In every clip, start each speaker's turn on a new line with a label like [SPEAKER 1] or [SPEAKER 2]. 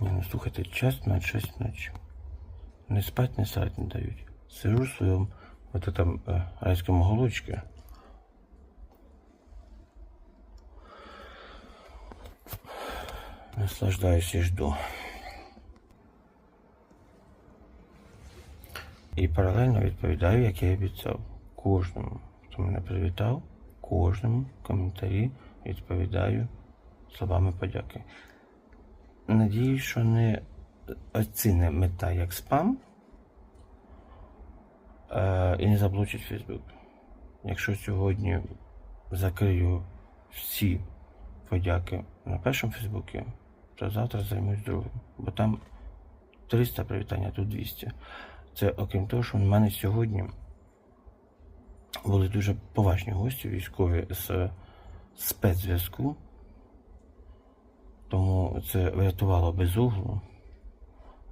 [SPEAKER 1] Ні, ну слухайте, час на 6 ночі. Не спать, не срать не дають. Сижу в своєму вот этом э, райському голочке. Наслаждаюсь і жду. І паралельно відповідаю, як я обіцяв. Кожному, хто мене привітав, кожному коментарі відповідаю словами подяки. Надіюсь, що не оціне мета як спам е, і не заблочить Фейсбук. Якщо сьогодні закрию всі подяки на першому Фейсбуці, то завтра займусь другим. Бо там 300 привітань, а тут 200. Це окрім того, що в мене сьогодні були дуже поважні гості військові з спецзв'язку. Тому це врятувало безуглу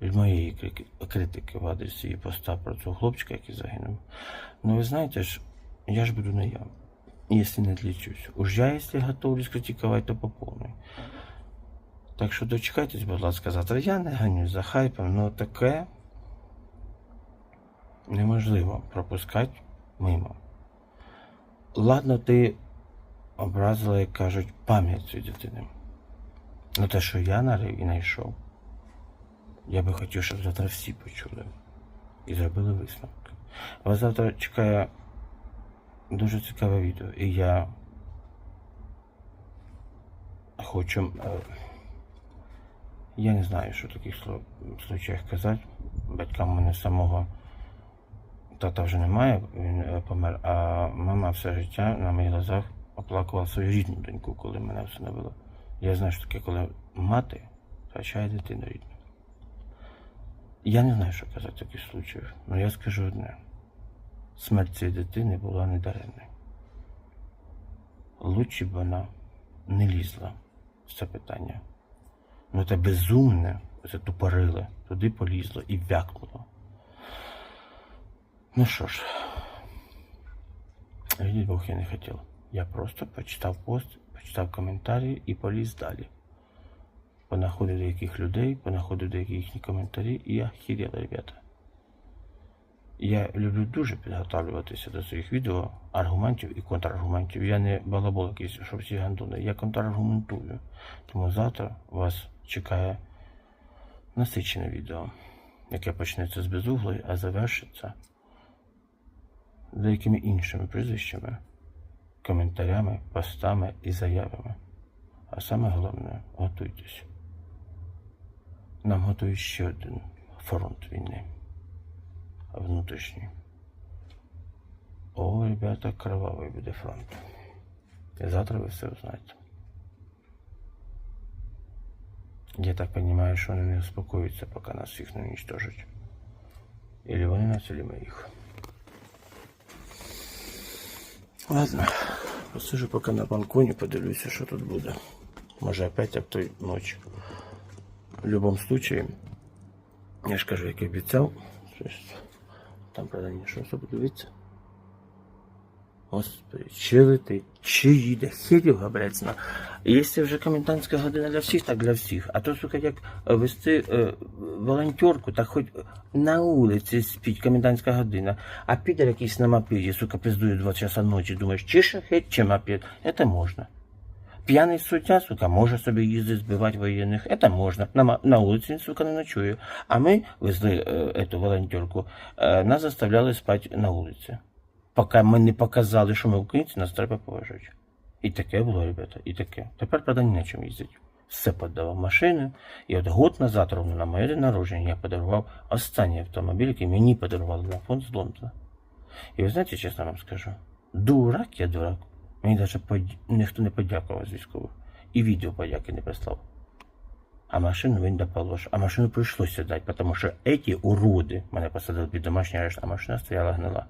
[SPEAKER 1] від моєї критики в адресі її поста про цього хлопчика, який загинув. Ну ви знаєте ж, я ж буду не я, якщо не отличусь. Уж я, якщо готовлюсь критикувати, то по повній. Так що дочекайтесь, будь ласка, завтра. Я не ганю за хайпом, але таке неможливо пропускати мимо. Ладно, ти образила, як кажуть, пам'ять цієї дитини. Ну те, що я знайшов, я би хотів, щоб завтра всі почули і зробили висновки. Вас завтра чекає дуже цікаве відео, і я хочу. е, Я не знаю, що в таких случаях казати. Батькам мене самого тата вже немає, він е, помер, а мама все життя на моїх глазах оплакувала свою рідну доньку, коли мене всиновила. Я знаю, що таке, коли мати втрачає дитину рідну. Я не знаю, що казати в таких случаях, але я скажу одне. Смерть цієї дитини була недаремною. Лучше б вона не лізла в це питання. Ну те безумне, це тупориле, туди полізло і вякнуло. Ну що ж, видіть Бог, я не хотів. Я просто почитав пост, почитав коментарі і поліз далі. Понаходив деяких людей, понаходив деякі їхні коментарі, і я хіряла, ребята. Я люблю дуже підготовлюватися до своїх відео, аргументів і контраргументів. Я не балабол якийсь, щоб всі гандуни. Я контраргументую. Тому завтра вас чекає насичене відео, яке почнеться з безуглої, а завершиться деякими іншими прізвищами, коментарями, постами і заявами. А саме головне, готуйтесь. Нам готують ще один фронт війни. Внутрішній. О, ребята, кровавий буде фронт. І завтра ви все узнаєте. Я так понимаю, що вони не успокоються, поки нас всіх не уничтожать. Или вони нас, или ми їх. Ладно, посижу поки на балконі, подивлюся, що тут буде. Може опять як той ночь. В будь-якому случае, я ж кажу, як і обіцяв. Там, правда, не що особо дивиться. Господи, чи летить, чи їде, хер його, блядь, зна. Якщо вже комендантська година для всіх, так для всіх. А то, сука, як е, вести е, волонтерку, так хоч на вулиці спіть комендантська година. А підер якийсь на мопеді, сука, пиздує 2 часа ночі, думаєш, чи шахет, чи мопед. Это можна. П'яний суддя, сука, може собі їздити збивати воєнних. Это можна. На, ма- на вулиці він, сука, не ночує. А ми везли е, эту волонтерку, е, нас заставляли спати на вулиці. Поки ми не показали, що ми українці, нас треба поважати. І таке було, ребята, і таке. Тепер, правда, ні на чому їздить. Все подавав машини. І от год назад, ровно на моє день народження, я подарував останній автомобіль, який мені подарували на фонд з Лондона. І ви знаєте, чесно вам скажу, дурак я дурак. Мені навіть под... ніхто не подякував з військових. І відео подяки не прислав. А машину він дополож. А машину прийшлося дати, тому що эти уроди мене посадили під домашній арешт, а машина стояла гнила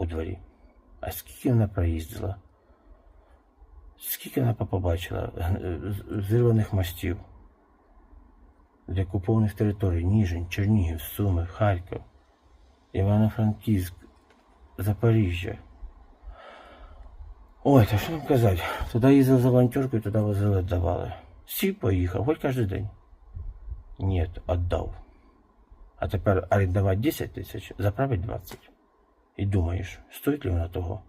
[SPEAKER 1] у дворі. А скільки вона проїздила? Скільки вона побачила зірваних мостів, для окупованих територій Ніжин, Чернігів, Суми, Харків, Івано-Франківськ, Запоріжжя. Ой, та що вам казати? Туди їздили за волонтеркою, туди возили, давали. Сів поїхав, хоч кожен день. Ні, віддав. А тепер орендувати 10 тисяч, заправить 20. І думаєш, стоїть ли вона того?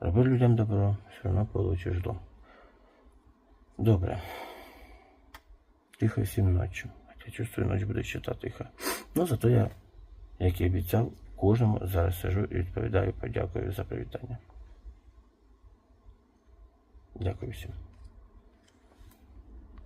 [SPEAKER 1] Роби людям добро, все одно получиш дом. Добре. Тихо всім ночі. Хоча чувствую, ніч буде ще та тиха. Ну, зато я, як і обіцяв, кожному зараз сижу і відповідаю, подякую за привітання. Дякую всім.